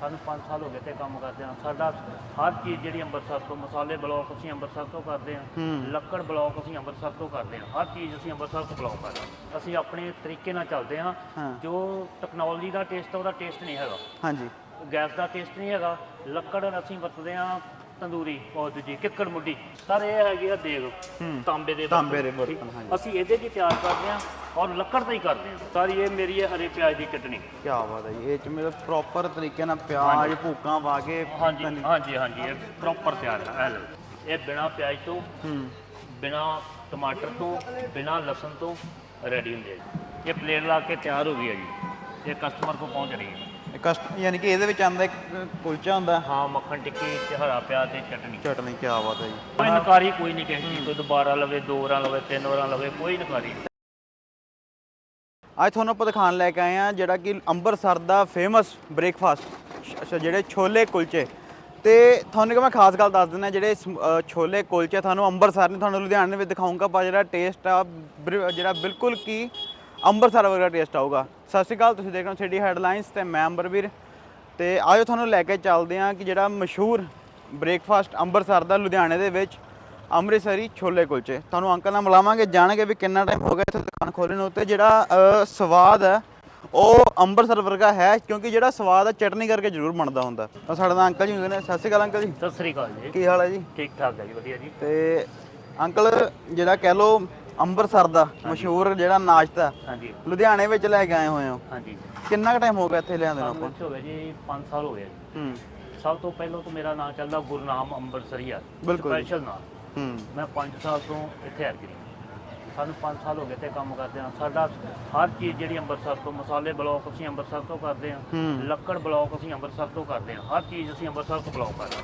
ਸਾਨੂੰ 5 ਸਾਲ ਹੋ ਗਏ ਤੇ ਕੰਮ ਕਰਦੇ ਆ ਸਾਡਾ ਹਰ ਚੀਜ਼ ਜਿਹੜੀ ਅੰਮ੍ਰਿਤਸਰ ਤੋਂ ਮਸਾਲੇ ਬਲੌਕ ਅਸੀਂ ਅੰਮ੍ਰਿਤਸਰ ਤੋਂ ਕਰਦੇ ਆ ਲੱਕੜ ਬਲੌਕ ਅਸੀਂ ਅੰਮ੍ਰਿਤਸਰ ਤੋਂ ਕਰਦੇ ਆ ਹਰ ਚੀਜ਼ ਅਸੀਂ ਅੰਮ੍ਰਿਤਸਰ ਤੋਂ ਬਲੌਕ ਕਰਦੇ ਹਾਂ। ਅਸੀਂ ਆਪਣੇ ਤਰੀਕੇ ਨਾਲ ਚੱਲਦੇ ਹਾਂ। ਜੋ ਟੈਕਨੋਲੋਜੀ ਦਾ ਟੇਸਟ ਉਹਦਾ ਟੇਸਟ ਨਹੀਂ ਹੈਗਾ। ਹਾਂਜੀ। ਗੈਸ ਦਾ ਟੇਸਟ ਨਹੀਂ ਹੈਗਾ। ਲੱਕੜ ਅਸੀਂ ਵਰਤਦੇ ਹਾਂ ਤੰਦੂਰੀ ਉਹ ਦੂਜੀ ਕਿੱਕੜ ਮੁੱਢੀ। ਸਰ ਇਹ ਹੈਗੀ ਆ ਦੇਗ। ਤਾਂਬੇ ਦੇ ਤਾਂਬੇ ਦੇ ਬਰਤਨ, ਹਾਂਜੀ। ਅਸੀਂ ਇਹਦੇ ਹੀ ਤਿਆਰ ਕਰਦੇ ਹਾਂ ਔਰ ਲੱਕੜ ਤੋਂ ਹੀ ਕਰਦੇ ਹਾਂ। ਸਾਰੀ ਇਹ ਮੇਰੀ ਹੈ ਹਰੇ ਪਿਆਜ਼ ਦੀ ਚਟਨੀ। ਕੀ ਬਾਤ ਹੈ ਜੀ। ਇਹ ਚ ਮੇਰੇ ਪ੍ਰੋਪਰ ਤਰੀਕੇ ਨਾਲ ਪਿਆਜ਼ ਭੂਕਾਂ ਪਾ ਕੇ ਹਾਂਜੀ ਹਾਂਜੀ ਹਾਂਜੀ। ਇਹ ਪ੍ਰੋਪਰ ਤਿਆਰ ਹੈ। ਇਹ ਲਓ। ਇਹ ਬਿਨਾ ਪਿਆਜ਼ ਤੋਂ ਹੂੰ। ਬਿਨਾ ਟਮਾਟਰ ਤੋਂ ਬਿਨਾ ਲਸਣ ਤੋਂ ਰੈਡੀ ਹੁੰਦੇ ਆ ਜੀ। ਇਹ ਪਲੇਟ ਲਾ ਕੇ ਤਿਆਰ ਹੋ ਗਈ ਹੈ ਜੀ। ਇਹ ਕਸਟਮਰ ਕੋ ਪਹੁੰਚ ਰਹੀ ਹੈ। ਕਸਟ ਯਾਨੀ ਕਿ ਇਹਦੇ ਵਿੱਚ ਆਂਦਾ ਇੱਕ ਕੁਲਚਾ ਹੁੰਦਾ। ਹਾਂ ਮੱਖਣ ਟਿੱਕੀ ਤੇ ਹਰਾ ਪਿਆਜ਼ ਤੇ ਚਟਨੀ। ਚਟਨੀ ਕੀ ਬਾਤ ਹੈ ਜੀ। ਕੋਈ ਨਕਾਰੀ ਕੋਈ ਨਹੀਂ ਕਿਸੇ ਚੀਜ਼ ਤੋਂ ਦੁਬਾਰਾ ਲਵੇ ਦੋ ਵਾਰਾਂ ਲਵੇ ਤਿੰਨ ਵਾਰਾਂ ਲਵੇ ਕੋਈ ਨਕਾਰੀ ਨਹੀਂ। ਅੱਜ ਤੁਹਾਨੂੰ ਆਪਾਂ ਦਿਖਾਣ ਲੈ ਕੇ ਆਏ ਆ ਜਿਹੜਾ ਕਿ ਅੰਮ੍ਰਿਤਸਰ ਦਾ ਫੇਮਸ ਬ੍ਰੇਕਫਾਸਟ ਜਿਹੜੇ ਛੋਲੇ ਕੁਲਚੇ। ਤੇ ਤੁਹਾਨੂੰ ਕਿ ਮੈਂ ਖਾਸ ਗੱਲ ਦੱਸ ਦਿੰਦਾ ਜਿਹੜੇ ਸਮ- ਅ, ਛੋਲੇ ਕੁਲਚੇ ਤੁਹਾਨੂੰ ਅੰਮ੍ਰਿਤਸਰ ਨਹੀਂ ਤੁਹਾਨੂੰ ਲੁਧਿਆਣੇ ਵਿੱਚ ਦਿਖਾਉਂਗਾ ਪਰ ਜਿਹੜਾ ਟੇਸਟ ਆ ਬਿਰ- ਜਿਹੜਾ ਬਿਲਕੁਲ ਕੀ ਅੰਮ੍ਰਿਤਸਰ ਵਰਗਾ ਟੇਸਟ ਆਊਗਾ। ਸਤਿ ਸ਼੍ਰੀ ਅਕਾਲ ਤੁਸੀਂ ਦੇਖ ਰਹੇ ਹੋ ਸਿਟੀ ਹੈਡਲਾਈਨਸ ਤੇ ਮੈਂ ਅੰਬਰਵੀਰ। ਤੇ ਆਜੋ ਤੁਹਾਨੂੰ ਲੈ ਕੇ ਚੱਲਦੇ ਆ ਕਿ ਜਿਹੜਾ ਮਸ਼ਹੂਰ ਬ੍ਰੇਕਫਾਸਟ ਅੰਮ੍ਰਿਤਸਰ ਦਾ ਲੁਧਿਆਣੇ ਦੇ ਵਿੱਚ ਅੰਮ੍ਰਿਤਸਰੀ ਛੋਲੇ ਕੁਲਚੇ। ਤੁਹਾਨੂੰ ਅੰਕਲ ਨਾਲ ਮਿਲਾਵਾਂਗੇ ਜਾਣਗੇ ਵੀ ਕਿੰਨਾ ਟਾਈਮ ਹੋ ਗਿਆ ਇੱਥੇ ਦੁਕਾਨ ਖੋਲ੍ਹੇ ਨੂੰ ਤੇ ਜਿਹੜਾ ਸਵਾਦ ਹੈ ਉਹ ਅੰਮ੍ਰਿਤਸਰ ਵਰਗਾ ਹੈ ਕਿਉਂਕਿ ਜਿਹੜਾ ਸਵਾਦ ਹੈ ਚਟਨੀ ਕਰਕੇ ਜ਼ਰੂਰ ਬਣਦਾ ਹੁੰਦਾ। ਤਾਂ ਸਾਡੇ ਨਾਲ ਅੰਕਲ ਜੀ ਹੁੰਦੇ ਨੇ। ਸਤਿ ਸ਼੍ਰੀ ਅਕਾਲ ਅੰਕਲ ਜੀ। ਸਤਿ ਸ੍ਰੀ ਅਕਾਲ ਜੀ। ਕੀ ਹਾਲ ਹੈ ਜੀ? ਠੀਕ ਠਾਕ ਹੈ ਜੀ ਵਧੀਆ ਜੀ। ਤੇ ਅੰਕਲ ਜਿਹੜਾ ਕਹਿ ਲੋ ਅੰਮ੍ਰਿਤਸਰ ਦਾ ਮਸ਼ਹੂਰ ਜਿਹੜਾ ਨਾਸ਼ਤਾ ਹਾਂਜੀ। ਲੁਧਿਆਣੇ ਵਿੱਚ ਲੈ ਕੇ ਆਏ ਹੋਏ ਹੋ। ਹਾਂਜੀ। ਕਿੰਨਾ ਕੁ ਟਾਈਮ ਹੋ ਗਿਆ ਇੱਥੇ ਲਿਆਂਦੇ ਨੂੰ ਆਪਾਂ? ਹੋ ਗਏ ਜੀ 5 ਸਾਲ ਹੋ ਜੀ। ਹੂੰ। ਸਭ ਤੋਂ ਪਹਿਲਾਂ ਤਾਂ ਮੇਰਾ ਨਾਮ ਚੱਲਦਾ ਗੁਰਨਾਮ ਅੰਮ੍ਰਿਤਸਰੀਆ ਬਿਲਕੁਲ। ਸਪੈਸ਼ਲ ਨਾਮ ਹੂੰ। ਮੈਂ 5 ਸਾਲ ਤੋਂ ਇੱਥੇ ਆ ਗਈ ਸਾਨੂੰ 5 ਸਾਲ ਹੋ ਗਏ ਤੇ ਕੰਮ ਕਰਦੇ ਆ। ਸਾਡਾ ਹਰ ਚੀਜ਼ ਜਿਹੜੀ ਅੰਮ੍ਰਿਤਸਰ ਤੋਂ ਮਸਾਲੇ ਬਲੌਕ ਅਸੀਂ ਅੰਮ੍ਰਿਤਸਰ ਤੋਂ ਕਰਦੇ ਆ। ਹੂੰ। ਲੱਕੜ ਬਲੌਕ ਅਸੀਂ ਅੰਮ੍ਰਿਤਸਰ ਤੋਂ ਕਰਦੇ ਆ। ਹਰ ਚੀਜ਼ ਅਸੀਂ ਅੰਮ੍ਰਿਤਸਰ ਤੋਂ ਬਲੌਕ ਕਰਦੇ ਹਾਂ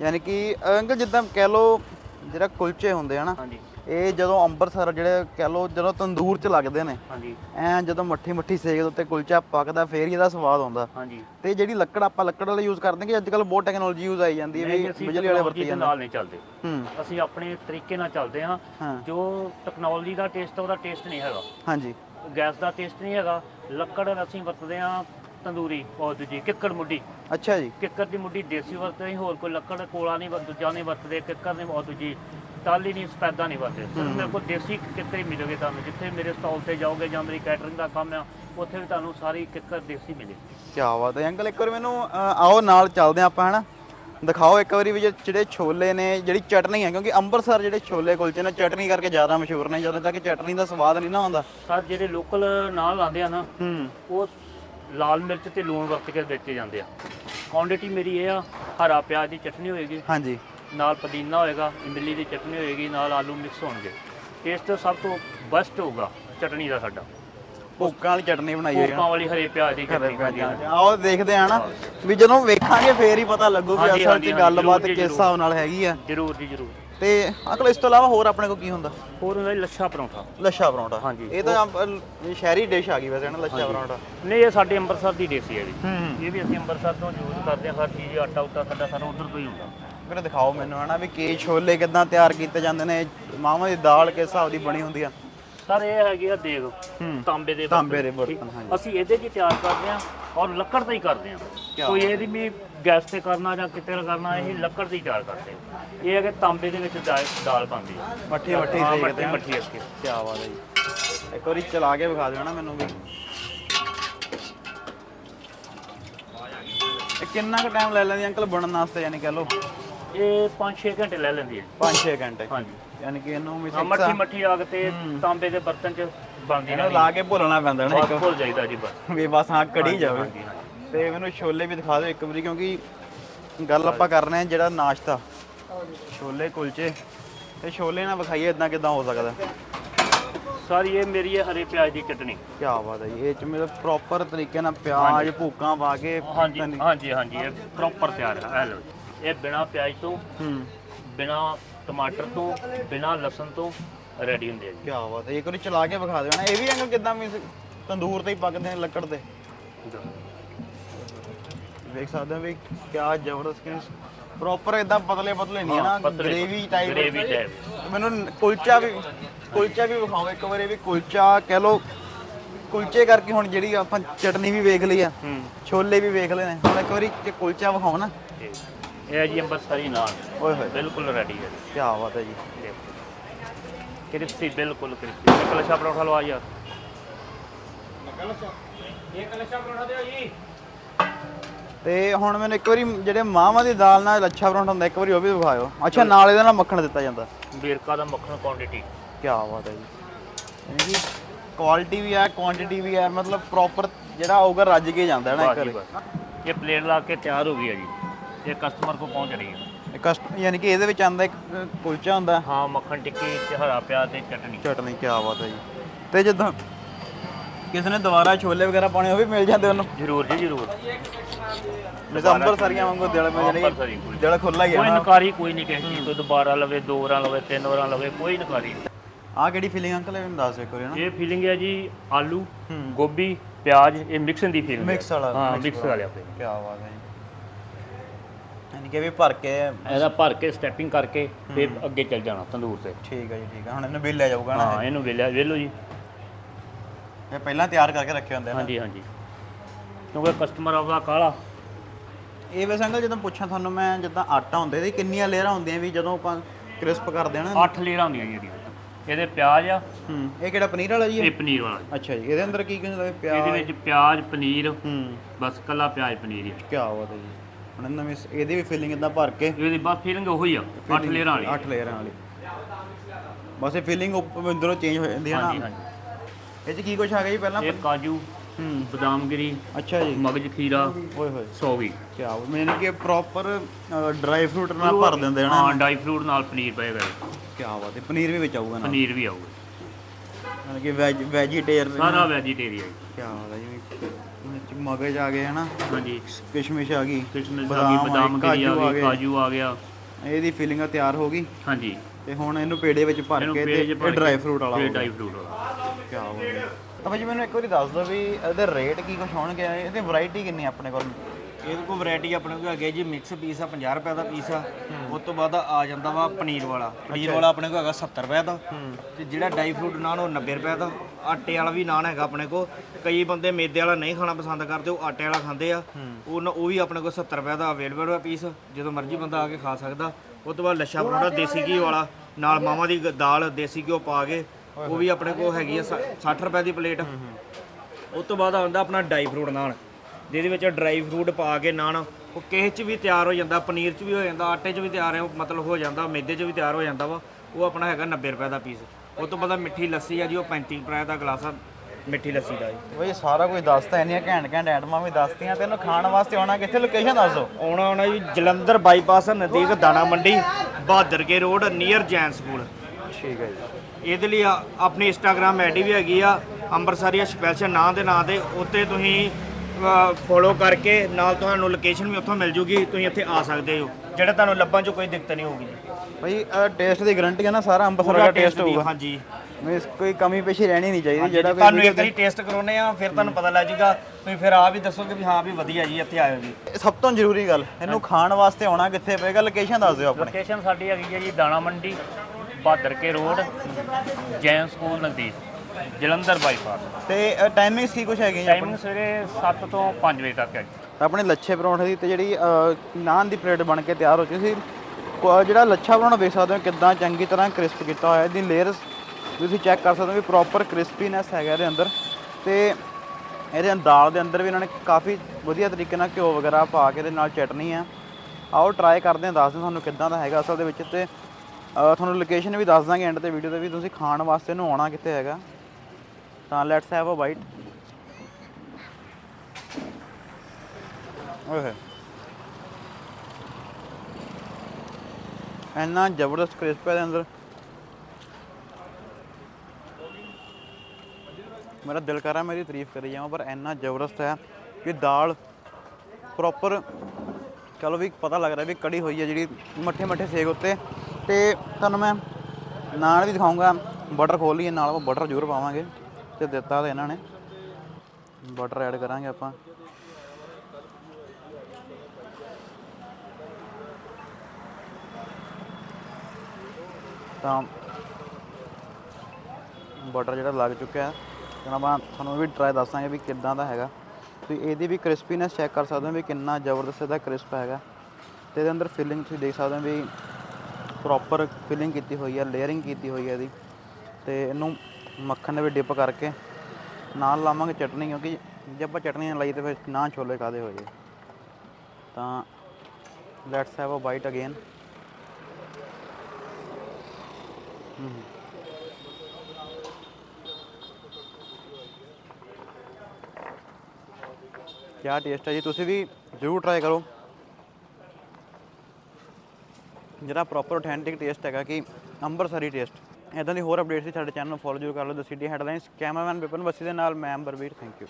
ਯਾਨੀ ਕਿ ਅੰਕਲ ਜਿੱਦਾਂ ਕਹਿ ਲੋ ਜਿਹੜਾ ਕੁਲਚੇ ਹੁੰਦੇ ਆ ਨਾ ਹਾਂਜੀ। ਇਹ ਜਦੋਂ ਅੰਮ੍ਰਿਤਸਰ ਜਿਹੜੇ ਕਹਿ ਲੋ ਜਦੋਂ ਤੰਦੂਰ 'ਚ ਲੱਗਦੇ ਨੇ ਹਾਂਜੀ। ਐ ਜਦੋਂ ਮੱਠੀ ਮੱਠੀ ਸੇਕ ਦੇ ਉੱਤੇ ਕੁਲਚਾ ਪੱਕਦਾ ਫੇਰ ਹੀ ਇਹਦਾ ਸਵਾਦ ਆਉਂਦਾ। ਹਾਂਜੀ। ਤੇ ਜਿਹੜੀ ਲੱਕੜ ਆਪਾਂ ਲੱਕੜ ਵਾਲੀ ਯੂਜ਼ ਕਰਦੇ ਕਿ ਅੱਜ ਕੱਲ ਬਹੁਤ ਟੈਕਨੋਲੋਜੀ ਯੂਜ਼ ਆਈ ਜਾਂਦੀ ਹੈ ਵੀ ਬਿਜਲੀ ਵਾਲੇ ਵਰਤੀ ਜਾਂਦੇ ਨਾਲ। ਨਹੀਂ ਚੱਲਦੇ। ਹੂੰ। ਅਸੀਂ ਆਪਣੇ ਤਰੀਕੇ ਨਾਲ ਚੱਲਦੇ ਹਾਂ। ਜੋ ਟੈਕਨੋਲੋਜੀ ਦਾ ਟੇਸਟ ਉਹਦਾ ਟੇਸਟ ਨਹੀਂ ਹੈਗਾ। ਹਾਂਜੀ। ਗੈਸ ਦਾ ਟੇਸਟ ਨਹੀਂ ਹੈਗਾ। ਲੱਕੜ ਅਸੀਂ ਵਰਤਦੇ ਹਾਂ ਤੰਦੂਰੀ ਉਹ ਦੂਜੀ ਕਿੱਕੜ ਮੁੱਢੀ। ਅੱਛਾ ਜੀ। ਕਿੱਕਰ ਦੀ ਮੁੱਢੀ ਦੇਸੀ ਵਰਤਦੇ ਹੋਰ ਕੋਈ ਲੱਕੜ ਕੋਲਾ ਨਹੀਂ ਵਰ- ਦੂਜਾ ਨਹੀਂ ਵਰਤਦੇ ਕਿੱਕਰ ਨੇ ਬਹੁਤ ਦੂਜੀ ਟਾਲੀ ਨਹੀਂ ਸਪੈਦਾ ਨਹੀਂ ਵਰਤਦੇ। ਸਿਰਫ ਮੇਰੇ ਕੋਲ ਦੇਸੀ ਕਿੱਕਰ ਹੀ ਮਿਲੋਗੇ ਤੁਹਾਨੂੰ। ਜਿੱਥੇ ਮੇਰੇ ਸਟਾਲ ਤੇ ਜਾਓਗੇ ਜਾਂ ਮੇਰੀ ਕੈਟਰਿੰਗ ਦਾ ਕੰਮ ਆ ਉੱਥੇ ਵੀ ਤੁਹਾਨੂੰ ਸਾਰੀ ਕਿੱਕਰ ਦੇਸੀ ਮਿਲੇ ਕੀ ਬਾਤ ਹੈ ਅੰਕਲ ਇੱਕ ਵਾਰ ਮੈਨੂੰ ਅ, ਆਓ ਨਾਲ ਚੱਲਦੇ ਹਾਂ ਆਪਾਂ ਹਨਾ? ਦਿਖਾਓ ਇੱਕ ਵਾਰੀ ਵੀ ਜੇ- ਜਿਹੜੇ ਛੋਲੇ ਨੇ ਜਿਹੜੀ ਚਟਨੀ ਹੈ ਕਿਉਂਕਿ ਅੰਮ੍ਰਿਤਸਰ ਜਿਹੜੇ ਛੋਲੇ ਕੁਲਚੇ ਨੇ ਚਟਨੀ ਕਰਕੇ ਜ਼ਿਆਦਾ ਮਸ਼ਹੂਰ ਨੇ ਜਦੋਂ ਤੱਕ ਚਟਨੀ ਦਾ ਸਵਾਦ ਨਹੀਂ ਨਾ ਆਉਂਦਾ। ਸਰ ਜਿਹੜੇ ਲੋਕਲ ਨਾਲ ਆਉਂਦੇ ਆ ਨਾ ਹੂੰ। ਉਹ ਲਾਲ ਮਿਰਚ ਤੇ ਲੂਣ ਵਰਤ ਕੇ ਵੇਚੇ ਜਾਂਦੇ ਆ। ਕੁਆਂਟੀਟੀ ਮੇਰੀ ਇਹ ਆ ਹਰਾ ਪਿਆਜ਼ ਦੀ ਚਟਨੀ ਹੋਏਗੀ। ਹਾਂਜੀ। ਨਾਲ ਪੁਦੀਨਾ ਹੋਏਗਾ ਇਮਲੀ ਦੀ ਚਟਨੀ ਹੋਏਗੀ ਨਾਲ ਆਲੂ ਮਿਕਸ ਹੋਣਗੇ। ਟੇਸਟ ਸਭ ਤੋਂ ਬੈਸਟ ਹੋਊਗਾ ਚਟਨੀ ਦਾ ਸਾਡਾ। ਭੁੱਕਾਂ ਵਾਲੀ ਚਟਨੀ ਬਣਾਈ ਹੋਈ ਕੋਕਾਂ ਵਾਲੀ ਹਰੇ ਪਿਆਜ਼ ਦੀ ਚਟਨੀ ਜਾਂਦੇ ਆ। ਆਓ ਦੇਖਦੇ ਆ ਨਾ ਵੀ ਜਦੋਂ ਵੇਖਾਂਗੇ ਫੇਰ ਹੀ ਪਤਾ ਲੱਗੂ ਹਾਂਜੀ, ਅਸਲ 'ਚ ਹਾਂਜੀ, ਗੱਲਬਾਤ ਜ਼ਰੂਰ ਜੀ, ਕਿਸ ਹਿਸਾਬ ਨਾਲ ਹੈਗੀ ਆ। ਜ਼ਰੂਰ ਜੀ ਜ਼ਰੂਰ। ਤੇ ਅੰਕਲ ਇਸ ਤੋਂ ਇਲਾਵਾ ਹੋਰ ਆਪਣੇ ਕੋਲ ਕੀ ਹੁੰਦਾ? ਹੋਰ ਹੁੰਦਾ ਜੀ ਲੱਛਾ ਪਰੌਂਠਾ। ਲੱਛਾ ਪਰੌਂਠਾ। ਹਾਂਜੀ, ਇਹ ਤਾਂ ਆਪ- ਸ਼ਹਿਰੀ ਡਿਸ਼ ਆ ਗਈ ਵੈਸੇ ਨਾ ਲੱਛਾ ਪਰੌਂਠਾ। ਨਹੀਂ ਇਹ ਸਾਡੇ ਅੰਮ੍ਰਿਤਸਰ ਦੀ ਡੇਸੀ ਹੈ ਜੀ। ਇਹ ਵੀ ਅਸੀਂ ਅੰਮ੍ਰਿਤਸਰ ਤੋਂ ਯੂਜ਼ ਕਰਦੇ ਹਾਂ ਹਰ ਚੀਜ਼ ਆਟਾ ਉਟਾ ਸਾਡਾ ਸਾਰਾ ਉਧਰ ਤੋਂ ਹੀ ਹੁੰਦਾ। ਮੈਨੂੰ ਦਿਖਾਓ ਮੈਨੂੰ ਹਨਾ ਵੀ ਕੀ ਛੋਲੇ ਕਿਦਾਂ ਤਿਆਰ ਕੀਤੇ ਜਾਂਦੇ ਨੇ ਮਾਵਾਂ ਦੀ ਦਾਲ ਕਿਸ ਹਿਸਾਬ ਦੀ ਬਣੀ ਹੁੰਦੀ ਆ। ਸਰ ਇਹ ਹੈਗੀ ਆ ਦੇਗ। ਤਾਂਬੇ ਦੇ ਤਾਂਬੇ ਦੇ ਬਰਤਨ, ਹਾਂਜੀ। ਅਸੀਂ ਇਹਦੇ 'ਚ ਹੀ ਤਿਆਰ ਕਰਦੇ ਹਾਂ ਔਰ ਲੱਕੜ ਤੋਂ ਹੀ ਕਰਦੇ ਕਿਆ ਕੋਈ ਇਹਦੀ ਵੀ ਗੈਸ ਤੇ ਕਰਨਾ ਜਾਂ ਕਿਤੇ ਕਰਨਾ ਇਹ ਲੱਕੜ ਦੀ ਤਿਆਰ ਕਰਦੇ ਹਾਂ। ਇਹ ਹੈ ਕਿ ਤਾਂਬੇ ਦੇ ਵਿੱਚ ਦਾਲ ਦਾਲ ਬਣਦੀ ਹੈ। ਮੱਠੀ ਮੱਠੀ ਹਾਂ, ਸੇਕਦੇ ਮੱਠੀ ਆ ਮੱਠੀ ਅੱਗੇ ਕੀ ਬਾਤ ਹੈ ਜੀ। ਇੱਕ ਵਾਰੀ ਚਲਾ ਕੇ ਵਿਖਾ ਦਿਓ ਨਾ ਮੈਨੂੰ ਵੀ। ਇਹ ਕਿੰਨਾ ਕੁ ਟਾਈਮ ਲੈ ਲੈਂਦੀ ਅੰਕਲ ਬਣਨ ਵਾਸਤੇ ਯਾਨੀ ਕਹ ਲਓ? ਇਹ 5-6 ਘੰਟੇ ਲੈ ਲੈਂਦੀ ਹੈ। 5-6 ਘੰਟੇ। ਹਾਂਜੀ। ਯਾਨੀ ਕਿ ਇਹਨੂੰ ਸਿੱਖਾ ਮੱਠੀ ਮੱਠੀ ਆਗ ਤੇ ਤਾਂਬੇ ਦੇ ਬਰਤਨ 'ਚ ਬਣਦੀ ਇਹਨੂੰ ਲਾ ਕੇ ਭੁੱਲਣਾ ਪੈਂਦਾ ਨਾ ਇੱਕ। ਭੁੱਲ ਜਾਈਦਾ ਜੀ ਬਸ। ਵੀ ਬਸ ਹਾਂ ਕੜੀ ਜਾਵੇ। ਤੇ ਮੈਨੂੰ ਛੋਲੇ ਵੀ ਦਿਖਾ ਦਿਓ ਇੱਕ ਵਾਰੀ ਕਿਉਂਕਿ ਗੱਲ ਆਪਾਂ ਕਰ ਰਹੇ ਹਾਂ ਜਿਹੜਾ ਨਾਸ਼ਤਾ। ਛੋਲੇ ਕੁਲਚੇ। ਤੇ ਛੋਲੇ ਨਾ ਵਿਖਾਈਏ ਇਦਾਂ ਕਿਦਾਂ ਹੋ ਸਕਦਾ। ਸਾਰੀ ਇਹ ਮੇਰੀ ਹੈ ਹਰੇ ਪਿਆਜ਼ ਦੀ ਚਟਨੀ। ਕੀ ਬਾਤ ਹੈ ਇਹ ਚ ਮੇਰੇ ਪ੍ਰੋਪਰ ਤਰੀਕੇ ਨਾਲ ਪਿਆਜ਼ ਭੂਕਾਂ ਪਾ ਕੇ ਹਾਂਜੀ ਹਾਂਜੀ ਹਾਂਜੀ ਇਹ ਪ੍ਰੋਪਰ ਤਿਆਰ ਹੈ ਇਹ ਲਓ। ਇਹ ਬਿਨਾ ਪਿਆਜ਼ ਤੋਂ ਹੂੰ। ਬਿਨਾ ਟਮਾਟਰ ਤੋਂ ਬਿਨਾ ਲਸਣ ਤੋਂ ਰੈਡੀ ਹੁੰਦੇ ਆ ਜੀ। ਕੀ ਬਾਤ ਹੈ ਇੱਕ ਵਾਰੀ ਚਲਾ ਕੇ ਵਿਖਾ ਦਿਓ ਨਾ। ਇਹ ਵੀ ਅੰਗ ਕਿਦਾਂ ਵੀ ਤੰਦੂਰ ਤੇ ਹੀ ਪੱਕਦੇ ਨੇ ਲੱਕੜ ਤੇ ਵੇਖ ਸਕਦੇ ਹੋ ਵੀ ਕਿਆ ਜ਼ਬਰਦਸਤ ਪ੍ਰੋਪਰ ਇਦਾਂ ਪਤਲੇ ਪਤਲੇ ਨਹੀਂ ਹੈ ਨਾ ਪਤਲੇ- ਗ੍ਰੇਵੀ ਟਾਈਪ ਗ੍ਰੇਵੀ ਟਾਈਪ ਮੈਨੂੰ ਕੁਲਚਾ ਵੀ ਕੁਲਚਾ ਵੀ ਵਿਖਾਓ ਇੱਕ ਵਾਰੀ ਵੀ ਕੁਲਚਾ ਕਹਿ ਲੋ ਕੁਲਚੇ ਕਰਕੇ ਹੁਣ ਜਿਹੜੀ ਆਪਾਂ ਚਟਨੀ ਵੀ ਵੇਖ ਲਈ ਆ ਹੂੰ। ਛੋਲੇ ਵੀ ਵੇਖ ਲਏ ਨੇ। ਹੁਣ ਇੱਕ ਵਾਰੀ ਜੇ ਕੁਲਚਾ ਵਿਖਾਓ ਨਾ। ਤੇ ਇਹ ਹੈ ਜੀ ਅੰਬਰਸਰੀ ਨਾਨ ਓਏ ਹੋਏ। ਬਿਲਕੁਲ ਰੈਡੀ ਹੈ ਕੀ ਬਾਤ ਹੈ ਜੀ। ਦੇਖੋ ਕ੍ਰਿਸਪੀ ਬਿਲਕੁਲ ਕ੍ਰਿਸਪੀ। ਇੱਕ ਲਛਾ ਪਰੌਠਾ ਲਵਾ ਯਾਰ। ਤੇ ਹੁਣ ਮੈਨੂੰ ਇੱਕ ਵਾਰੀ ਜਿਹੜੇ ਮਾਵਾਂ ਦੀ ਦਾਲ ਨਾਲ ਲੱਛਾ ਪਰੌਂਠਾ ਹੁੰਦਾ ਇੱਕ ਵਾਰੀ ਉਹ ਵੀ ਵਿਖਾਇਓ। ਅੱਛਾ ਨਾਲ ਇਹਦੇ ਨਾਲ ਮੱਖਣ ਦਿੱਤਾ ਜਾਂਦਾ। ਬੀਰਕਾ ਦਾ ਮੱਖਣ ਕੁਆਂਟੀਟੀ ਕੀ ਬਾਤ ਹੈ ਜੀ। ਯਾਨੀ ਕਿ ਕੁਆਲਿਟੀ ਵੀ ਹੈ ਕੁਆਂਟੀਟੀ ਵੀ ਹੈ ਮਤਲਬ ਪ੍ਰੋਪਰ ਜਿਹੜਾ ਆਊਗਾ ਰੱਜ ਕੇ ਜਾਂਦਾ ਹੈ ਨਾ ਇੱਕ ਵਾਰੀ। ਇਹ ਪਲੇਟ ਲਾ ਕੇ ਤਿਆਰ ਹੋ ਗਈ ਹੈ ਜੀ। ਇਹ ਕਸਟਮਰ ਕੋ ਪਹੁੰਚ ਰਹੀ ਹੈ। ਇਹ ਕਸਟ ਯਾਨੀ ਕਿ ਇਹਦੇ ਵਿੱਚ ਆਂਦਾ ਇੱਕ ਕੁਲਚਾ ਹੁੰਦਾ। ਹਾਂ ਮੱਖਣ ਟਿੱਕੀ ਤੇ ਹਰਾ ਪਿਆਜ਼ ਤੇ ਚਟਨੀ। ਚਟਨੀ ਕੀ ਬਾਤ ਹੈ ਜੀ। ਤੇ ਜਦੋਂ ਕਿਸੇ ਨੇ ਦੁਬਾਰਾ ਛੋਲੇ ਵਗੈਰਾ ਪਾਣੇ ਉਹ ਵੀ ਮਿਲ ਜਾਂਦੇ ਉਹਨੂੰ? ਜ਼ਰੂਰ ਜੀ ਜ਼ਰੂਰ। ਜਿਵੇਂ ਅੰਬਰਸਰੀਆਂ ਵਾਂਗੂ ਦਿਲ ਮਿਲ ਅੰਮ੍ਰਿਤਸਰੀ ਜਾਣੀ ਕੁਲਚਾ। ਦਿਲ ਖੁੱਲਾ ਹੀ ਹੈ ਕੋਈ ਨਾ ਨਕਾਰੀ ਕੋਈ ਨਹੀਂ ਕਿਸੇ ਚੀਜ਼ ਤੋਂ ਦੁਬਾਰਾ ਲਵੇ ਦੋ ਵਾਰਾਂ ਲਵੇ ਤਿੰਨ ਵਾਰਾਂ ਲਵੇ ਕੋਈ ਨਕਾਰੀ ਨਹੀਂ। ਆਹ ਕਿਹੜੀ ਫੀਲਿੰਗ ਅੰਕਲ? ਇਹ ਮੈਨੂੰ ਦੱਸ ਇੱਕ ਵਾਰੀ ਨਾ। ਇਹ ਫੀਲਿੰਗ ਹੈ ਜੀ ਆਲੂ ਹੂੰ। ਗੋਭੀ ਪਿਆਜ਼ ਇਹ ਮਿਕਸਨ ਦੀ ਫੀਲਿੰਗ Mix ਵਾਲਾ, ਹਾਂ ਮਿਕਸ ਵਾਲਾ। ਫੀਲਿੰਗ ਕੀ ਬਾਤ ਹੈ ਜੀ। ਯਾਨੀ ਕਿ ਵੀ ਭਰ ਕੇ ਇਹਦਾ ਭਰ ਕੇ ਸਟੈਪਿੰਗ ਕਰਕੇ ਫਿਰ ਅੱਗੇ ਚੱਲ ਜਾਣਾ ਤੰਦੂਰ ਤੇ। ਠੀਕ ਹੈ ਜੀ ਠੀਕ ਹੈ ਹੁਣ ਇਹਨੂੰ ਵੇਲਿਆ ਜਾਊਗਾ ਨਾ ਹਾਂ ਇਹਨੂੰ ਵੇਲਿਆ ਵੇਲੋ ਜੀ। ਇਹ ਪਹਿਲਾਂ ਤਿਆਰ ਕਰਕੇ ਰੱਖੇ ਹੁੰਦੇ ਨੇ। ਹਾਂਜੀ ਹਾਂਜੀ। ਕਿਉਂਕਿ ਕਸਟਮਰ ਆਉਂਦਾ ਕਾਲਾ। ਇਹ ਵੈਸੇ ਅੰਕਲ ਜਦੋਂ ਪੁੱਛਾਂ ਤੁਹਾਨੂੰ ਮੈਂ ਜਿੱਦਾਂ ਆਟਾ ਹੁੰਦਾ ਇਹਦੀ ਕਿੰਨੀਆਂ ਲੇਅਰਾਂ ਹੁੰਦੀਆਂ ਵੀ ਜਦੋਂ ਆਪਾਂ ਕ੍ਰਿਸਪ ਕਰਦੇ ਹਾਂ ਨਾ 8 ਲੇਅਰਾਂ ਹੁੰਦੀਆਂ ਜੀ ਇਹਦੀਆਂ। ਇਹਦੇ ਪਿਆਜ਼ ਆ। ਹੂੰ। ਇਹ ਕਿਹੜਾ ਪਨੀਰ ਵਾਲਾ ਜੀ? ਇਹ? ਪਨੀਰ ਵਾਲਾ। ਅੱਛਾ ਜੀ ਇਹਦੇ ਅੰਦਰ ਕੀ ਕੀ ਹੁੰਦਾ? ਹੈ? ਇਹਦੇ ਪਿਆਜ਼ ਵਿੱਚ ਪਿਆਜ਼। ਪਨੀਰ ਹੂੰ। ਬਸ ਕੱਲਾ ਪਿਆਜ਼ ਪਨੀਰ ਹੀ ਆ। ਕੀ ਬਾਤ ਹੈ ਜੀ। ਹੁਣ ਨਵੀਂ ਇਹਦੀ ਵੀ ਫੀਲਿੰਗ ਇਦਾਂ ਭਰ ਕੇ। ਇਹਦੀ ਬਸ ਫੀਲਿੰਗ ਉਹੀ ਆ 8 ਲੇਅਰਾਂ ਵਾਲੀ। 8 ਲੇਅਰਾਂ ਵਾਲੀ। ਬਸ ਇਹ ਫੀਲਿੰਗ ਅੰਦਰੋਂ ਚੇਂਜ ਹੋ ਜਾਂਦੀ ਹੈ ਹਾਂਜੀ ਨਾ। ਹਾਂਜੀ ਇਹ ਚ ਕੀ ਕੁਝ ਆ ਗਿਆ ਜੀ ਪਹਿਲਾਂ? ਇਹ ਕਾਜੂ ਹੂੰ। ਬਦਾਮਗਿਰੀ ਅੱਛਾ ਜੀ। ਮਗਜ ਖੀਰਾ ਓਏ ਹੋਏ। ਸੌਗੀ ਕੀ ਬਾਤ ਮੈਨੂੰ ਕਿ ਪ੍ਰੋਪਰ ਡਰਾਈ ਫਰੂਟ ਨਾਲ ਭਰ ਦਿੰਦੇ ਹਨ ਹਾਂ ਡਰਾਈ ਫਰੂਟ ਨਾਲ ਪਨੀਰ ਪਏਗਾ ਇਹ। ਕੀ ਬਾਤ ਹੈ ਪਨੀਰ ਵੀ ਵਿੱਚ ਆਊਗਾ ਨਾਲ ਪਨੀਰ ਵੀ ਆਊਗਾ। ਮਤਲਬ ਕਿ ਵੈਜ ਵੈਜੀਟੇਰੀਅਨ ਸਾਰਾ ਵੈਜੀਟੇਰੀਅਨ ਕੀ ਬਾਤ ਹੈ ਜੀ। ਮਗਜ ਆ ਗਏ ਹਨਾ। ਹਾਂਜੀ। ਕਿਸ਼ਮਿਸ਼ ਆ ਗਈ। ਕਿਸ਼ਮਿਸ਼ ਆ ਗਈ ਬਦਾਮਗਿਰੀ ਆ ਗਈ ਕਾਜੂ ਆ ਗਿਆ। ਇਹਦੀ ਫੀਲਿੰਗ ਤਿਆਰ ਹੋ ਗਈ। ਹਾਂਜੀ। ਤੇ ਹੁਣ ਇਹਨੂੰ ਪੇੜੇ ਵਿੱਚ ਭਰ ਕੇ ਤੇ ਡਰਾਈ ਫਰੂਟ ਵਾਲਾ ਇਹ ਡਰਾਈ ਫਰੂਟ ਵਾਲਾ। ਕੀ ਬਾਤ ਹੈ ਤਾਂ ਭਾਜੀ ਮੈਨੂੰ ਇੱਕ ਵਾਰੀ ਦੱਸ ਦਿਓ ਵੀ ਇਹਦੇ ਰੇਟ ਕੀ ਕੁਛ ਹੋਣਗੇ? ਇਹਦੀ ਵੈਰਾਈਟੀ ਕਿੰਨੀ ਆਪਣੇ ਕੋਲ? ਇਹਦੇ ਕੋਲ ਵੈਰਾਈਟੀ ਆਪਣੇ ਕੋਲ ਹੈਗੇ ਜੀ ਮਿਕਸ ਪੀਸ ਆ 50 ਰੁਪਏ ਦਾ ਪੀਸ ਆ। ਉਸ ਤੋਂ ਬਾਅਦ ਆ ਜਾਂਦਾ ਵਾ ਪਨੀਰ ਵਾਲਾ। ਪਨੀਰ ਵਾਲਾ ਆਪਣੇ ਕੋਲ ਹੈਗਾ 70 ਰੁਪਏ ਦਾ। ਤੇ ਜਿਹੜਾ ਡਾਈ ਫਰੂਟ ਨਾਨ ਉਹ 90 ਰੁਪਏ ਦਾ। ਆਟੇ ਵਾਲਾ ਵੀ ਨਾਨ ਹੈਗਾ ਆਪਣੇ ਕੋਲ। ਕਈ ਬੰਦੇ ਮੇਦੇ ਵਾਲਾ ਨਹੀਂ ਖਾਣਾ ਪਸੰਦ ਕਰਦੇ, ਉਹ ਆਟੇ ਵਾਲਾ ਖਾਂਦੇ ਆ। ਉਹ ਉਹ ਵੀ ਆਪਣੇ ਕੋਲ 70 ਰੁਪਏ ਦਾ ਅਵੇਲੇਬਲ ਹੈ ਪੀਸ ਜਦੋਂ ਮਰਜ਼ੀ ਬੰਦਾ ਆ ਕੇ ਖਾ ਸਕਦਾ। ਉਸ ਤੋਂ ਬਾਅਦ ਲੱਛਾ ਪਰੌਂਠਾ, ਦੇਸੀ ਘੀ ਵਾਲਾ। ਨਾਲ ਮਾਵਾਂ ਦੀ ਦਾਲ, ਦੇਸੀ ਘਿਓ ਪਾ ਕੇ, ਉਹ ਵੀ ਆਪਣੇ ਕੋਲ ਹੈਗੀ ਆ ਸ- 60 ਰੁਪਏ ਦੀ ਪਲੇਟ ਉਸ ਤੋਂ ਬਾਅਦ ਆਉਂਦਾ ਆਪਣਾ ਡਾਈ ਫਰੂਟ ਨਾਨ। ਜਿਹਦੇ ਵਿੱਚ ਡਰਾਈ ਫਰੂਟ ਪਾ ਕੇ ਨਾਨ ਉਹ ਕਿਸੇ 'ਚ ਵੀ ਤਿਆਰ ਹੋ ਜਾਂਦਾ ਪਨੀਰ 'ਚ ਵੀ ਹੋ ਜਾਂਦਾ ਆਟੇ 'ਚ ਵੀ ਤਿਆਰ ਹੈ ਮਤਲਬ ਹੋ ਜਾਂਦਾ ਮੈਦੇ 'ਚ ਵੀ ਤਿਆਰ ਹੋ ਜਾਂਦਾ ਵਾ ਉਹ ਆਪਣਾ ਹੈਗਾ 90 ਰੁਪਏ ਦਾ ਪੀਸ ਉਸ ਤੋਂ ਬਾਅਦ ਮਿੱਠੀ ਲੱਸੀ ਆ ਜੀ ਉਹ 35 ਰੁਪਏ ਦਾ ਗਲਾਸ ਆ ਮਿੱਠੀ ਲੱਸੀ ਦਾ ਜੀ। ਬਈ ਸਾਰਾ ਕੁਝ ਦੱਸਤਾ ਇੰਨੀਆਂ ਘੈਂਟ ਘੈਂਟ ਆਈਟਮਾਂ ਵੀ ਦੱਸਤੀਆਂ ਤੇ ਇਹਨੂੰ ਖਾਣ ਵਾਸਤੇ ਆਉਣਾ ਕਿੱਥੇ ਲੋਕੇਸ਼ਨ ਦੱਸ। ਦਿਓ ਆਉਣਾ ਆਉਣਾ ਜੀ ਜਲੰਧਰ ਬਾਈਪਾਸ ਨਜ਼ਦੀਕ ਦਾਣਾ ਮੰਡੀ Bahadar Ke road near Jain school. ਠੀਕ ਹੈ ਜੀ। ਇਹਦੇ ਲਈ ਆਪਣੀ ਇੰਸਟਾਗ੍ਰam ਆਈਡੀ ਵੀ ਹੈਗੀ ਆ ਅੰਮ੍ਰਿਤਸਰੀਆ ਸਪੈਸ਼ਲ ਨਾਂ ਦੇ ਨਾਂ ਤੇ ਉੱਤੇ ਤੁਸੀਂ ਫੋਲੋ ਕਰਕੇ ਨਾਲ ਤੁਹਾਨੂੰ ਲੋਕੇਸ਼ਨ ਵੀ ਉੱਥੋਂ ਮਿਲ ਜੂਗੀ ਤੁਸੀਂ ਇੱਥੇ ਆ ਸਕਦੇ ਹੋ। ਜਿਹੜਾ ਤੁਹਾਨੂੰ ਲੱਭਣ 'ਚ ਕੋਈ ਦਿੱਕਤ ਨਹੀਂ ਹੋਊਗੀ। ਭਾਈ ਟੇਸਟ ਦੀ ਗਾਰੰਟੀ ਹੈ ਨਾ ਸਾਰਾ ਅੰਬਰਸਰ ਦਾ ਟੇਸਟ ਹੋਊਗਾ। ਹਾਂਜੀ। ਨਹੀਂ ਕੋਈ ਕਮੀ ਪੇਸ਼ੀ ਰਹਿਣੀ ਨਹੀਂ ਚਾਹੀਦੀ ਜਿਹੜਾ ਵੀ ਤੁਹਾਨੂੰ ਇੱਕ ਵਾਰੀ ਟੇਸਟ ਕਰਾਉਨੇ ਆ ਫਿਰ ਤੁਹਾਨੂੰ ਪਤਾ ਲੱਗ ਜਾਊਗਾ ਤੁਸੀਂ ਫਿਰ ਆ ਵੀ ਦੱਸੋਗੇ ਵੀ ਹਾਂ ਵੀ ਵਧੀਆ ਜੀ ਇੱਥੇ ਆਇਓ ਜੀ। ਸਭ ਤੋਂ ਜ਼ਰੂਰੀ ਗੱਲ ਇਹਨੂੰ ਖਾਣ ਵਾਸਤੇ ਆਉਣਾ ਕਿੱਥੇ ਪਏਗਾ ਲੋਕੇਸ਼ਨ ਦੱਸ ਦਿਓ ਆਪਣੀ। ਲੋਕੇਸ਼ਨ ਸਾਡੀ ਹੈਗੀ ਹੈ ਜੀ ਦਾਣਾ ਮੰਡੀ ਬਹਾਦਰ ਕੇ ਰੋਡ ਜੈਨ ਸਕੂਲ ਨਜ਼ਦੀਕ। ਜਲੰਧਰ ਬਾਈਪਾਸ ਤੇ ਟਾਈਮਿੰਗਸ ਕੀ ਕੁਝ ਹੈਗੀਆਂ ਜੀ ਆਪਣੀ? ਟਾਈਮਿੰਗ ਸਵੇਰੇ 7 ਤੋਂ 5 ਵਜੇ ਤੱਕ ਹੈ ਜੀ। ਆਪਣੇ ਲੱਛੇ ਪਰੌਂਠੇ ਦੀ ਤੇ ਜਿਹੜੀ ਅ, ਨਾਨ ਦੀ ਪਲੇਟ ਬਣ ਕੇ ਤਿਆਰ ਹੋ ਚੁੱਕੀ ਸੀ। ਕੋ- ਜਿਹੜਾ ਲੱਛਾ ਪਰੌਂਠਾ ਵੇਖ ਸਕਦੇ ਹੋ ਕਿਦਾਂ ਚੰਗੀ ਤਰ੍ਹਾਂ ਕ੍ਰਿਸਪ ਕੀਤਾ ਹੋਇਆ। ਇਹਦੀ ਲੇਅਰਸ ਤੁਸੀਂ ਚੈੱਕ ਕਰ ਸਕਦੇ ਹੋ ਵੀ ਪ੍ਰੋਪਰ ਕ੍ਰਿਸਪੀਨੈਸ ਹੈਗਾ ਇਹਦੇ ਅੰਦਰ। ਤੇ ਇਹਦੇ ਅੰਦਰ ਦਾਲ ਦੇ ਅੰਦਰ ਵੀ ਇਹਨਾਂ ਨੇ ਕਾਫੀ ਵਧੀਆ ਤਰੀਕੇ ਨਾਲ ਘਿਓ ਵਗੈਰਾ ਪਾ ਕੇ ਇਹਦੇ ਨਾਲ ਚਟਨੀ ਆ ਆਓ ਟਰਾਈ ਕਰਦੇ ਹਾਂ ਦੱਸਦੇ ਹਾਂ ਤੁਹਾਨੂੰ ਕਿੱਦਾਂ ਦਾ ਹੈਗਾ ਅਸਲ ਦੇ ਵਿੱਚ ਤੇ ਅ, ਤੁਹਾਨੂੰ ਲੋਕੇਸ਼ਨ ਵੀ ਦੱਸ ਦਾਂਗੇ ਐਂਡ ਤੇ ਵੀਡੀਓ ਤੇ ਵੀ। ਤੁਸੀਂ ਖਾਣ ਵਾਸਤੇ ਇਹਨੂੰ ਆਉਣਾ ਕਿੱਥੇ ਹੈਗਾ। ਤਾਂ ਲੈਟਸ ਹੈਵ ਅ ਵਾਈਟ ਓਏ। ਇੰਨਾ ਜ਼ਬਰਦਸਤ ਕ੍ਰਿਸਪ ਹੈ ਇਹਦੇ ਅੰਦਰ। ਮੇਰਾ ਦਿਲ ਕਰ ਮੇਰੀ ਤਾਰੀਫ ਕਰੀ ਜਾਵਾਂ, ਪਰ ਇੰਨਾ ਜ਼ਬਰਦਸਤ ਹੈ ਕਿ ਦਾਲ ਪ੍ਰੋਪਰ ਚਲੋ ਵੀ ਪਤਾ ਲੱਗ ਰਿਹਾ ਵੀ ਕੜੀ ਹੋਈ ਹੈ ਜਿਹੜੀ ਮੱਠੇ ਮੱਠੇ ਸੇਕ ਉੱਤੇ। ਤੇ ਤੁਹਾਨੂੰ ਮੈਂ ਨਾਲ ਵੀ ਦਿਖਾਉਂਗਾ ਬਟਰ ਖੋਲ ਲਈਏ, ਨਾਲ ਆਪਾਂ ਬਟਰ ਜ਼ਰੂਰ ਪਾਵਾਂਗੇ। ਤੇ ਦਿੱਤਾ ਤੇ ਇਹਨਾਂ ਨੇ। ਬਟਰ ਐਡ ਕਰਾਂਗੇ ਆਪਾਂ। ਤਾਂ ਬਟਰ ਜਿਹੜਾ ਲੱਗ ਚੁੱਕਿਆ ਹੈ, ਤੇ ਆਪਾਂ ਤੁਹਾਨੂੰ ਵੀ ਟਰਾਈ ਦੱਸਾਂਗੇ ਵੀ ਕਿੱਦਾਂ ਦਾ ਹੈਗਾ। ਤੁਸੀਂ ਇਹਦੀ ਵੀ ਕ੍ਰਿਸਪੀਨੈਸ ਚੈੱਕ ਕਰ ਸਕਦੇ ਹੋ ਵੀ ਕਿੰਨਾ ਜ਼ਬਰਦਸਤ ਇਹਦਾ ਕ੍ਰਿਸਪ ਹੈਗਾ। ਤੇ ਇਹਦੇ ਅੰਦਰ ਫਿਲਿੰਗ ਤੁਸੀਂ ਦੇਖ ਸਕਦੇ ਹੋ ਵੀ ਪ੍ਰੋਪਰ ਫਿਲਿੰਗ ਕੀਤੀ ਹੋਈ ਹੈ ਲੇਅਰਿੰਗ ਕੀਤੀ ਹੋਈ ਹੈ ਇਹਦੀ। ਤੇ ਇਹਨੂੰ ਮੱਖਣ ਦੇ ਵਿੱਚ ਡਿਪ ਕਰਕੇ ਨਾਲ ਲਾਵਾਂਗੇ ਚਟਨੀ ਕਿਉਂਕਿ ਜੇ ਆਪਾਂ ਚਟਨੀ ਨਾਲ ਲਾਈ ਤੇ ਫਿਰ ਨਾ ਛੋਲੇ ਕਾਦੇ ਹੋ ਜੇ। ਤਾਂ let's have a bite again ਕਿਆ ਟੇਸਟ ਹੈ ਜੀ? ਤੁਸੀਂ ਵੀ ਜ਼ਰੂਰ ਟਰਾਈ ਕਰੋ। ਜਿਹੜਾ ਪ੍ਰੋਪਰ ਆਥੈਂਟਿਕ ਟੇਸਟ ਹੈਗਾ ਕਿ ਅੰਮ੍ਰਿਤਸਰੀ ਟੇਸਟ ਇਦਾਂ ਦੀ ਹੋਰ ਅਪਡੇਟਸ ਲਈ ਸਾਡੇ ਚੈਨਲ ਨੂੰ ਫੋਲੋ ਜ਼ਰੂਰ ਕਰ ਲਓ the city headlines cameraman Vipan Bassi ਦੇ ਨਾਲ ਮੈਂ ਅੰਬਰਵੀਰ ਥੈਂਕ ਯੂ